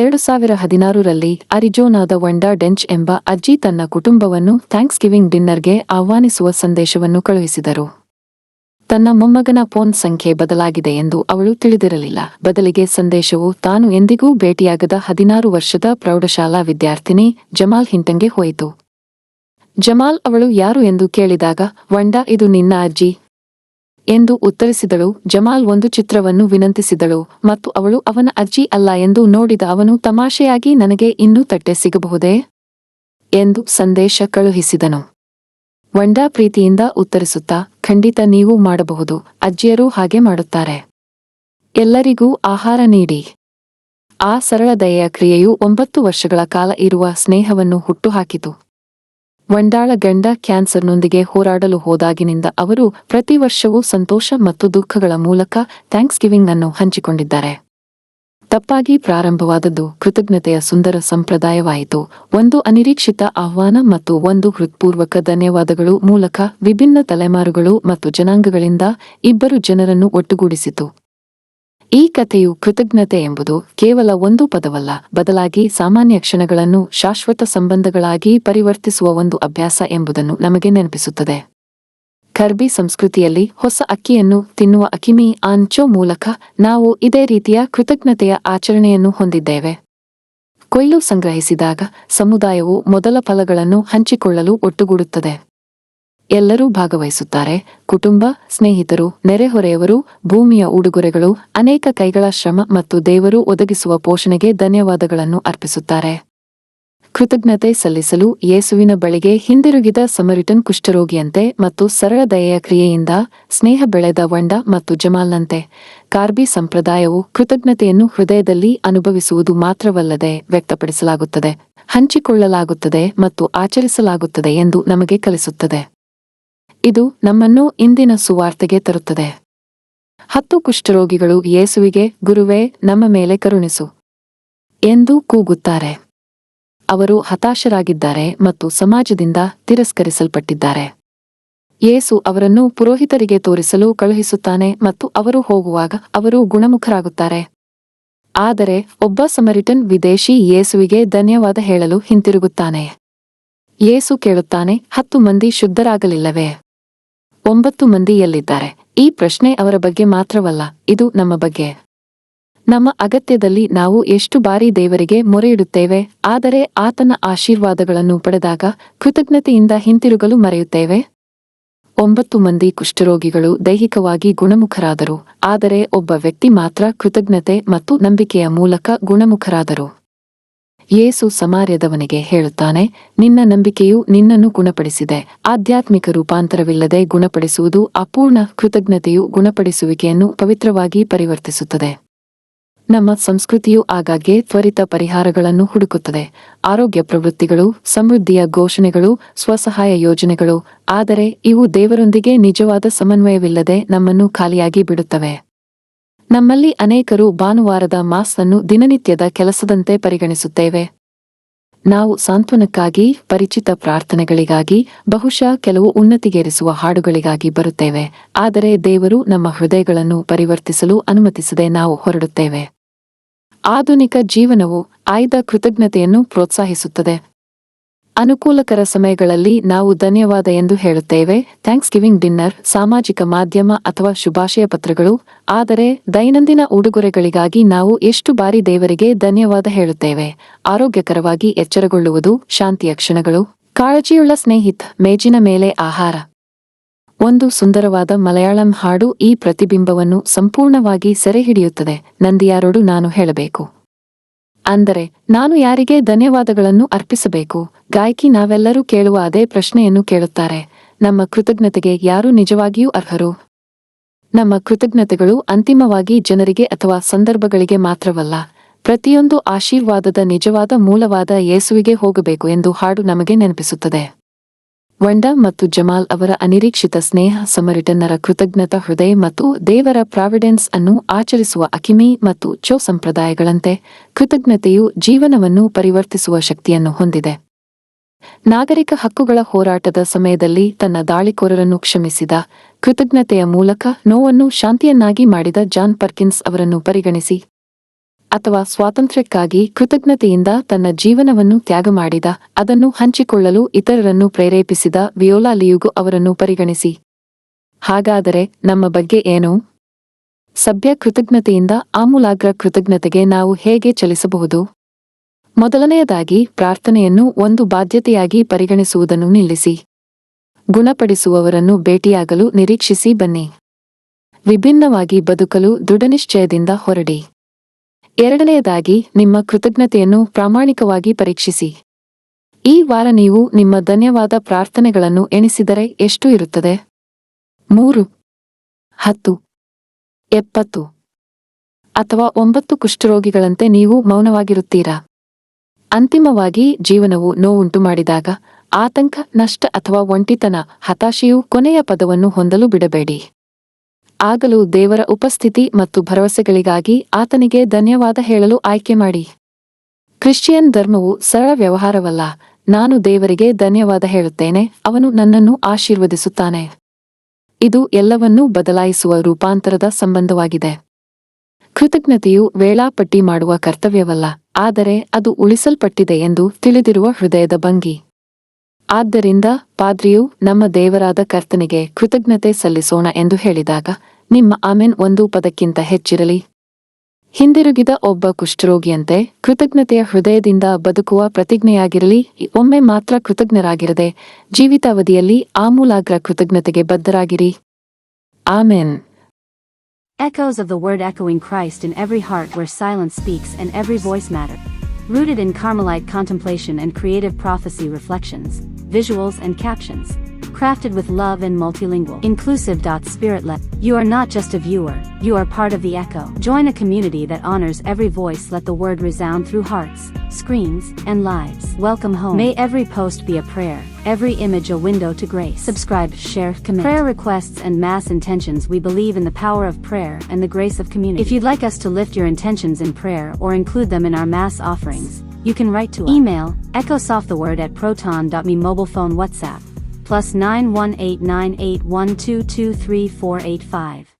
ಎರಡು ಸಾವಿರ ಹದಿನಾರರಲ್ಲಿ ಅರಿಜೋನಾದ ವಂಡಾ ಡೆಂಚ್ ಎಂಬ ಅಜ್ಜಿ ತನ್ನ ಕುಟುಂಬವನ್ನು ಥ್ಯಾಂಕ್ಸ್ ಗಿವಿಂಗ್ ಡಿನ್ನರ್ಗೆ ಆಹ್ವಾನಿಸುವ ಸಂದೇಶವನ್ನು ಕಳುಹಿಸಿದರು. ತನ್ನ ಮೊಮ್ಮಗನ ಫೋನ್ ಸಂಖ್ಯೆ ಬದಲಾಗಿದೆ ಎಂದು ಅವಳು ತಿಳಿದಿರಲಿಲ್ಲ. ಬದಲಿಗೆ ಸಂದೇಶವು ತಾನು ಎಂದಿಗೂ ಭೇಟಿಯಾಗದ ಹದಿನಾರು ವರ್ಷದ ಪ್ರೌಢಶಾಲಾ ವಿದ್ಯಾರ್ಥಿನಿ ಜಮಾಲ್ ಹಿಂಟಂಗೆ ಹೋಯಿತು. ಜಮಾಲ್ ಅವಳು ಯಾರು ಎಂದು ಕೇಳಿದಾಗ, ವಂಡಾ, ಇದು ನಿನ್ನ ಅಜ್ಜಿ. ಎಂದು ಉತ್ತರಿಸಿದಳು. ಜಮಾಲ್ ಒಂದು ಚಿತ್ರವನ್ನು ವಿನಂತಿಸಿದಳು ಮತ್ತು ಅವಳು ಅವನ ಅಜ್ಜಿ ಅಲ್ಲ ಎಂದು ನೋಡಿದ ಅವನು ತಮಾಷೆಯಾಗಿ ನನಗೆ ಇನ್ನೂ ತಟ್ಟೆ ಸಿಗಬಹುದೇ? ಎಂದು ಸಂದೇಶ ಕಳುಹಿಸಿದನು. ವಂಡಾ ಪ್ರೀತಿಯಿಂದ ಉತ್ತರಿಸುತ್ತಾ, ಖಂಡಿತ ನೀವು ಮಾಡಬಹುದು, ಅಜ್ಜಿಯರು ಹಾಗೆ ಮಾಡುತ್ತಾರೆ. ಎಲ್ಲರಿಗೂ ಆಹಾರ ನೀಡಿ. ಆ ಸರಳ ದಯೆಯ ಕ್ರಿಯೆಯು ಒಂಬತ್ತು ವರ್ಷಗಳ ಕಾಲ ಇರುವ ಸ್ನೇಹವನ್ನು ಹುಟ್ಟುಹಾಕಿತು ವಂಡಾಳ ಗಂಡ ಕ್ಯಾನ್ಸರ್ನೊಂದಿಗೆ ಹೋರಾಡಲು ಹೋದಾಗಿನಿಂದ ಅವರು ಪ್ರತಿ ವರ್ಷವೂ ಸಂತೋಷ ಮತ್ತು ದುಃಖಗಳ ಮೂಲಕ ಥ್ಯಾಂಕ್ಸ್ ಗಿವಿಂಗ್ ಅನ್ನು ಹಂಚಿಕೊಂಡಿದ್ದಾರೆ. ತಪ್ಪಾಗಿ ಪ್ರಾರಂಭವಾದದ್ದು ಕೃತಜ್ಞತೆಯ ಸುಂದರ ಸಂಪ್ರದಾಯವಾಯಿತು. ಒಂದು ಅನಿರೀಕ್ಷಿತ ಆಹ್ವಾನ ಮತ್ತು ಒಂದು ಹೃತ್ಪೂರ್ವಕ ಧನ್ಯವಾದಗಳು ಮೂಲಕ ವಿಭಿನ್ನ ತಲೆಮಾರುಗಳು ಮತ್ತು ಜನಾಂಗಗಳಿಂದ ಇಬ್ಬರು ಜನರನ್ನು ಒಟ್ಟುಗೂಡಿಸಿತು. ಈ ಕಥೆಯು ಕೃತಜ್ಞತೆ ಎಂಬುದು ಕೇವಲ ಒಂದು ಪದವಲ್ಲ, ಬದಲಾಗಿ ಸಾಮಾನ್ಯ ಕ್ಷಣಗಳನ್ನು ಶಾಶ್ವತ ಸಂಬಂಧಗಳಾಗಿ ಪರಿವರ್ತಿಸುವ ಒಂದು ಅಭ್ಯಾಸ ಎಂಬುದನ್ನು ನಮಗೆ ನೆನಪಿಸುತ್ತದೆ. ಕರ್ಬಿ ಸಂಸ್ಕೃತಿಯಲ್ಲಿ ಹೊಸ ಅಕ್ಕಿಯನ್ನು ತಿನ್ನುವ ಅಕಿಮಿ ಆಂಚೋ ಮೂಲಕ ನಾವು ಇದೇ ರೀತಿಯ ಕೃತಜ್ಞತೆಯ ಆಚರಣೆಯನ್ನು ಹೊಂದಿದ್ದೇವೆ. ಕೊಯ್ಲು ಸಂಗ್ರಹಿಸಿದಾಗ ಸಮುದಾಯವು ಮೊದಲ ಫಲಗಳನ್ನು ಹಂಚಿಕೊಳ್ಳಲು ಒಟ್ಟುಗೂಡುತ್ತದೆ. ಎಲ್ಲರೂ ಭಾಗವಹಿಸುತ್ತಾರೆ. ಕುಟುಂಬ, ಸ್ನೇಹಿತರು, ನೆರೆಹೊರೆಯವರು, ಭೂಮಿಯ ಉಡುಗೊರೆಗಳು, ಅನೇಕ ಕೈಗಳ ಶ್ರಮ ಮತ್ತು ದೇವರು ಒದಗಿಸುವ ಪೋಷಣೆಗೆ ಧನ್ಯವಾದಗಳನ್ನು ಅರ್ಪಿಸುತ್ತಾರೆ. ಕೃತಜ್ಞತೆ ಸಲ್ಲಿಸಲು ಯೇಸುವಿನ ಬಳಿಗೆ ಹಿಂದಿರುಗಿದ ಸಮರಿಟನ್ ಕುಷ್ಠರೋಗಿಯಂತೆ ಮತ್ತು ಸರಳ ದಯೆಯ ಕ್ರಿಯೆಯಿಂದ ಸ್ನೇಹ ಬೆಳೆದ ವಂಡ ಮತ್ತು ಜಮಾಲ್ನಂತೆ. ಕಾರ್ಬಿ ಸಂಪ್ರದಾಯವು ಕೃತಜ್ಞತೆಯನ್ನು ಹೃದಯದಲ್ಲಿ ಅನುಭವಿಸುವುದು ಮಾತ್ರವಲ್ಲದೆ ವ್ಯಕ್ತಪಡಿಸಲಾಗುತ್ತದೆ, ಹಂಚಿಕೊಳ್ಳಲಾಗುತ್ತದೆ ಮತ್ತು ಆಚರಿಸಲಾಗುತ್ತದೆ ಎಂದು ನಮಗೆ ಕಲಿಸುತ್ತದೆ. ಇದು ನಮ್ಮನ್ನು ಇಂದಿನ ಸುವಾರ್ತೆಗೆ ತರುತ್ತದೆ. ಹತ್ತು ಕುಷ್ಠರೋಗಿಗಳು ಯೇಸುವಿಗೆ, ಗುರುವೇ, ನಮ್ಮ ಮೇಲೆ ಕರುಣಿಸು ಎಂದು ಕೂಗುತ್ತಾರೆ. ಅವರು ಹತಾಶರಾಗಿದ್ದಾರೆ ಮತ್ತು ಸಮಾಜದಿಂದ ತಿರಸ್ಕರಿಸಲ್ಪಟ್ಟಿದ್ದಾರೆ. ಯೇಸು ಅವರನ್ನು ಪುರೋಹಿತರಿಗೆ ತೋರಿಸಲು ಕಳುಹಿಸುತ್ತಾನೆ ಮತ್ತು ಅವರು ಹೋಗುವಾಗ ಅವರು ಗುಣಮುಖರಾಗುತ್ತಾರೆ. ಆದರೆ ಒಬ್ಬ ಸಮರಿಟನ್ ವಿದೇಶಿ ಯೇಸುವಿಗೆ ಧನ್ಯವಾದ ಹೇಳಲು ಹಿಂತಿರುಗುತ್ತಾನೆ. ಯೇಸು ಕೇಳುತ್ತಾನೆ, ಹತ್ತು ಮಂದಿ ಶುದ್ಧರಾಗಲಿಲ್ಲವೇ? ಒಂಬತ್ತು ಮಂದಿ ಎಲ್ಲಿದ್ದಾರೆ ಈ ಪ್ರಶ್ನೆ ಅವರ ಬಗ್ಗೆ ಮಾತ್ರವಲ್ಲ, ಇದು ನಮ್ಮ ಬಗ್ಗೆ. ನಮ್ಮ ಅಗತ್ಯದಲ್ಲಿ ನಾವು ಎಷ್ಟು ಬಾರಿ ದೇವರಿಗೆ ಮೊರೆಯಿಡುತ್ತೇವೆ, ಆದರೆ ಆತನ ಆಶೀರ್ವಾದಗಳನ್ನು ಪಡೆದಾಗ ಕೃತಜ್ಞತೆಯಿಂದ ಹಿಂತಿರುಗಲು ಮರೆಯುತ್ತೇವೆ? ಒಂಬತ್ತು ಮಂದಿ ಕುಷ್ಠರೋಗಿಗಳು ದೈಹಿಕವಾಗಿ ಗುಣಮುಖರಾದರು, ಆದರೆ ಒಬ್ಬ ವ್ಯಕ್ತಿ ಮಾತ್ರ ಕೃತಜ್ಞತೆ ಮತ್ತು ನಂಬಿಕೆಯ ಮೂಲಕ ಗುಣಮುಖರಾದರು. ಯೇಸು ಸಮಾರ್ಯದವನಿಗೆ ಹೇಳುತ್ತಾನೆ, ನಿನ್ನ ನಂಬಿಕೆಯು ನಿನ್ನನ್ನು ಗುಣಪಡಿಸಿದೆ. ಆಧ್ಯಾತ್ಮಿಕ ರೂಪಾಂತರವಿಲ್ಲದೆ ಗುಣಪಡಿಸುವುದು ಅಪೂರ್ಣ ಕೃತಜ್ಞತೆಯು ಗುಣಪಡಿಸುವಿಕೆಯನ್ನು ಪವಿತ್ರವಾಗಿ ಪರಿವರ್ತಿಸುತ್ತದೆ. ನಮ್ಮ ಸಂಸ್ಕೃತಿಯು ಆಗಾಗ್ಗೆ ತ್ವರಿತ ಪರಿಹಾರಗಳನ್ನು ಹುಡುಕುತ್ತದೆ. ಆರೋಗ್ಯ ಪ್ರವೃತ್ತಿಗಳು, ಸಮೃದ್ಧಿಯ ಘೋಷಣೆಗಳು, ಸ್ವಸಹಾಯ ಯೋಜನೆಗಳು, ಆದರೆ ಇವು ದೇವರೊಂದಿಗೆ ನಿಜವಾದ ಸಮನ್ವಯವಿಲ್ಲದೆ ನಮ್ಮನ್ನು ಖಾಲಿಯಾಗಿ ಬಿಡುತ್ತವೆ. ನಮ್ಮಲ್ಲಿ ಅನೇಕರು ಭಾನುವಾರದ ಮಾಸ್ ಅನ್ನು ದಿನನಿತ್ಯದ ಕೆಲಸದಂತೆ ಪರಿಗಣಿಸುತ್ತೇವೆ. ನಾವು ಸಾಂತ್ವನಕ್ಕಾಗಿ, ಪರಿಚಿತ ಪ್ರಾರ್ಥನೆಗಳಿಗಾಗಿ, ಬಹುಶಃ ಕೆಲವು ಉನ್ನತಿಗೇರಿಸುವ ಹಾಡುಗಳಿಗಾಗಿ ಬರುತ್ತೇವೆ. ಆದರೆ ದೇವರು ನಮ್ಮ ಹೃದಯಗಳನ್ನು ಪರಿವರ್ತಿಸಲು ಅನುಮತಿಸದೆ ನಾವು ಹೊರಡುತ್ತೇವೆ. ಆಧುನಿಕ ಜೀವನವು ಆಯ್ದ ಕೃತಜ್ಞತೆಯನ್ನು ಪ್ರೋತ್ಸಾಹಿಸುತ್ತದೆ. ಅನುಕೂಲಕರ ಸಮಯಗಳಲ್ಲಿ ನಾವು ಧನ್ಯವಾದ ಎಂದು ಹೇಳುತ್ತೇವೆ. ಥ್ಯಾಂಕ್ಸ್ ಗಿವಿಂಗ್ ಡಿನ್ನರ್ ಸಾಮಾಜಿಕ ಮಾಧ್ಯಮ ಅಥವಾ ಶುಭಾಶಯ ಪತ್ರಗಳು. ಆದರೆ, ದೈನಂದಿನ ಉಡುಗೊರೆಗಳಿಗಾಗಿ ನಾವು ಎಷ್ಟು ಬಾರಿ ದೇವರಿಗೆ ಧನ್ಯವಾದ ಹೇಳುತ್ತೇವೆ. ಆರೋಗ್ಯಕರವಾಗಿ ಎಚ್ಚರಗೊಳ್ಳುವುದು ಶಾಂತಿಯ ಕ್ಷಣಗಳು. ಕಾಳಜಿಯುಳ್ಳ ಸ್ನೇಹಿತ್, ಮೇಜಿನ ಮೇಲೆ ಆಹಾರ. ಒಂದು ಸುಂದರವಾದ ಮಲಯಾಳಂ ಹಾಡು ಈ ಪ್ರತಿಬಿಂಬವನ್ನು ಸಂಪೂರ್ಣವಾಗಿ ಸೆರೆಹಿಡಿಯುತ್ತದೆ. ನಂದಿಯಾರೋಡು ನಾನು ಹೇಳಬೇಕು. ಅಂದರೆ, ನಾನು ಯಾರಿಗೆ ಧನ್ಯವಾದಗಳನ್ನು ಅರ್ಪಿಸಬೇಕು? ಗಾಯಕಿ ನಾವೆಲ್ಲರೂ ಕೇಳುವ ಅದೇ ಪ್ರಶ್ನೆಯನ್ನು ಕೇಳುತ್ತಾರೆ. ನಮ್ಮ ಕೃತಜ್ಞತೆಗೆ ಯಾರು ನಿಜವಾಗಿಯೂ ಅರ್ಹರು? ನಮ್ಮ ಕೃತಜ್ಞತೆಗಳು ಅಂತಿಮವಾಗಿ ಜನರಿಗೆ ಅಥವಾ ಸಂದರ್ಭಗಳಿಗೆ ಮಾತ್ರವಲ್ಲ, ಪ್ರತಿಯೊಂದು ಆಶೀರ್ವಾದದ ನಿಜವಾದ ಮೂಲವಾದ ಯೇಸುವಿಗೆ ಹೋಗಬೇಕು ಎಂದು ಹಾಡು ನಮಗೆ ನೆನಪಿಸುತ್ತದೆ. ವಂಡಾ ಮತ್ತು ಜಮಾಲ್ ಅವರ ಅನಿರೀಕ್ಷಿತ ಸ್ನೇಹ, ಸಮರಿಟನ್ನರ ಕೃತಜ್ಞತ ಹೃದಯ ಮತ್ತು ದೇವರ ಪ್ರಾವಿಡೆನ್ಸ್ ಅನ್ನು ಆಚರಿಸುವ ಅಕಿಮಿ ಮತ್ತು ಚೋ ಸಂಪ್ರದಾಯಗಳಂತೆ ಕೃತಜ್ಞತೆಯು ಜೀವನವನ್ನು ಪರಿವರ್ತಿಸುವ ಶಕ್ತಿಯನ್ನು ಹೊಂದಿದೆ. ನಾಗರಿಕ ಹಕ್ಕುಗಳ ಹೋರಾಟದ ಸಮಯದಲ್ಲಿ ತನ್ನ ದಾಳಿಕೋರರನ್ನು ಕ್ಷಮಿಸಿದ ಕೃತಜ್ಞತೆಯ ಮೂಲಕ ನೋವನ್ನು ಶಾಂತಿಯನ್ನಾಗಿ ಮಾಡಿದ ಜಾನ್ ಪರ್ಕಿನ್ಸ್ ಅವರನ್ನು ಪರಿಗಣಿಸಿ ಅಥವಾ ಸ್ವಾತಂತ್ರ್ಯಕ್ಕಾಗಿ ಕೃತಜ್ಞತೆಯಿಂದ ತನ್ನ ಜೀವನವನ್ನು ತ್ಯಾಗ ಮಾಡಿದ, ಅದನ್ನು ಹಂಚಿಕೊಳ್ಳಲು ಇತರರನ್ನು ಪ್ರೇರೇಪಿಸಿದ ವಿಯೋಲಾ ಲಿಯುಗು ಅವರನ್ನು ಪರಿಗಣಿಸಿ. ಹಾಗಾದರೆ ನಮ್ಮ ಬಗ್ಗೆ ಏನು? ಸಭ್ಯ ಕೃತಜ್ಞತೆಯಿಂದ ಆಮೂಲಾಗ್ರ ಕೃತಜ್ಞತೆಗೆ ನಾವು ಹೇಗೆ ಚಲಿಸಬಹುದು? ಮೊದಲನೆಯದಾಗಿ ಪ್ರಾರ್ಥನೆಯನ್ನು ಒಂದು ಬಾಧ್ಯತೆಯಾಗಿ ಪರಿಗಣಿಸುವುದನ್ನು ನಿಲ್ಲಿಸಿ. ಗುಣಪಡಿಸುವವರನ್ನು ಭೇಟಿಯಾಗಲು ನಿರೀಕ್ಷಿಸಿ ಬನ್ನಿ. ವಿಭಿನ್ನವಾಗಿ ಬದುಕಲು ದೃಢನಿಶ್ಚಯದಿಂದ ಹೊರಡಿ. ಎರಡನೆಯದಾಗಿ, ನಿಮ್ಮ ಕೃತಜ್ಞತೆಯನ್ನು ಪ್ರಾಮಾಣಿಕವಾಗಿ ಪರೀಕ್ಷಿಸಿ. ಈ ವಾರ ನೀವು ನಿಮ್ಮ ಧನ್ಯವಾದ ಪ್ರಾರ್ಥನೆಗಳನ್ನು ಎಣಿಸಿದರೆ ಎಷ್ಟು ಇರುತ್ತದೆ? ಮೂರು, ಹತ್ತು, ಎಪ್ಪತ್ತು, ಅಥವಾ ಒಂಬತ್ತು ಕುಷ್ಠರೋಗಿಗಳಂತೆ ನೀವು ಮೌನವಾಗಿರುತ್ತೀರಾ? ಅಂತಿಮವಾಗಿ, ಜೀವನವು ನೋವುಂಟು ಮಾಡಿದಾಗ, ಆತಂಕ, ನಷ್ಟ ಅಥವಾ ಒಂಟಿತನ, ಹತಾಶೆಯು ಕೊನೆಯ ಪದವನ್ನು ಹೊಂದಲು ಬಿಡಬೇಡಿ. ಆಗಲೂ ದೇವರ ಉಪಸ್ಥಿತಿ ಮತ್ತು ಭರವಸೆಗಳಿಗಾಗಿ ಆತನಿಗೆ ಧನ್ಯವಾದ ಹೇಳಲು ಆಯ್ಕೆ ಮಾಡಿ. ಕ್ರಿಶ್ಚಿಯನ್ ಧರ್ಮವು ಸರಳ ವ್ಯವಹಾರವಲ್ಲ. ನಾನು ದೇವರಿಗೆ ಧನ್ಯವಾದ ಹೇಳುತ್ತೇನೆ. ಅವನು ನನ್ನನ್ನು ಆಶೀರ್ವದಿಸುತ್ತಾನೆ. ಇದು ಎಲ್ಲವನ್ನೂ ಬದಲಾಯಿಸುವ ರೂಪಾಂತರದ ಸಂಬಂಧವಾಗಿದೆ. ಕೃತಜ್ಞತೆಯು ವೇಳಾಪಟ್ಟಿ ಮಾಡುವ ಕರ್ತವ್ಯವಲ್ಲ. ಆದರೆ ಅದು ಉಳಿಸಲ್ಪಟ್ಟಿದೆ ಎಂದು ತಿಳಿದಿರುವ ಹೃದಯದ ಭಂಗಿ. ಆದ್ದರಿಂದ ಪಾದ್ರಿಯು ನಮ್ಮ ದೇವರಾದ ಕರ್ತನಿಗೆ ಕೃತಜ್ಞತೆ ಸಲ್ಲಿಸೋಣ ಎಂದು ಹೇಳಿದಾಗ ನಿಮ್ಮ ಆಮೆನ್ ಒಂದು ಪದಕ್ಕಿಂತ ಹೆಚ್ಚಿರಲಿ ಹಿಂದಿರುಗಿದ ಒಬ್ಬ ಕುಷ್ಠರೋಗಿಯಂತೆ ಕೃತಜ್ಞತೆಯ ಹೃದಯದಿಂದ ಬದುಕುವ ಪ್ರತಿಜ್ಞೆಯಾಗಿರಲಿ ಒಮ್ಮೆ ಮಾತ್ರ ಕೃತಜ್ಞರಾಗಿರದೆ ಜೀವಿತಾವಧಿಯಲ್ಲಿ ಆಮೂಲಾಗ್ರ ಕೃತಜ್ಞತೆಗೆ ಬದ್ಧರಾಗಿರಿ amen Echoes of the word echoing Christ in every heart where silence speaks and every voice matter. Rooted in Carmelite contemplation and creative prophecy reflections, visuals and captions. Crafted with love and multilingual. Inclusive. Spirit led. You are not just a viewer, you are part of the echo. Join a community that honors every voice. Let the word resound through hearts, screens, and lives. Welcome home. May every post be a prayer, every image a window to grace. Subscribe, share, commit. Prayer requests and mass intentions. We believe in the power of prayer and the grace of community. If you'd like us to lift your intentions in prayer or include them in our mass offerings, you can write to us. Email echosofttheword at proton.me mobile phone WhatsApp plus 9189812238485.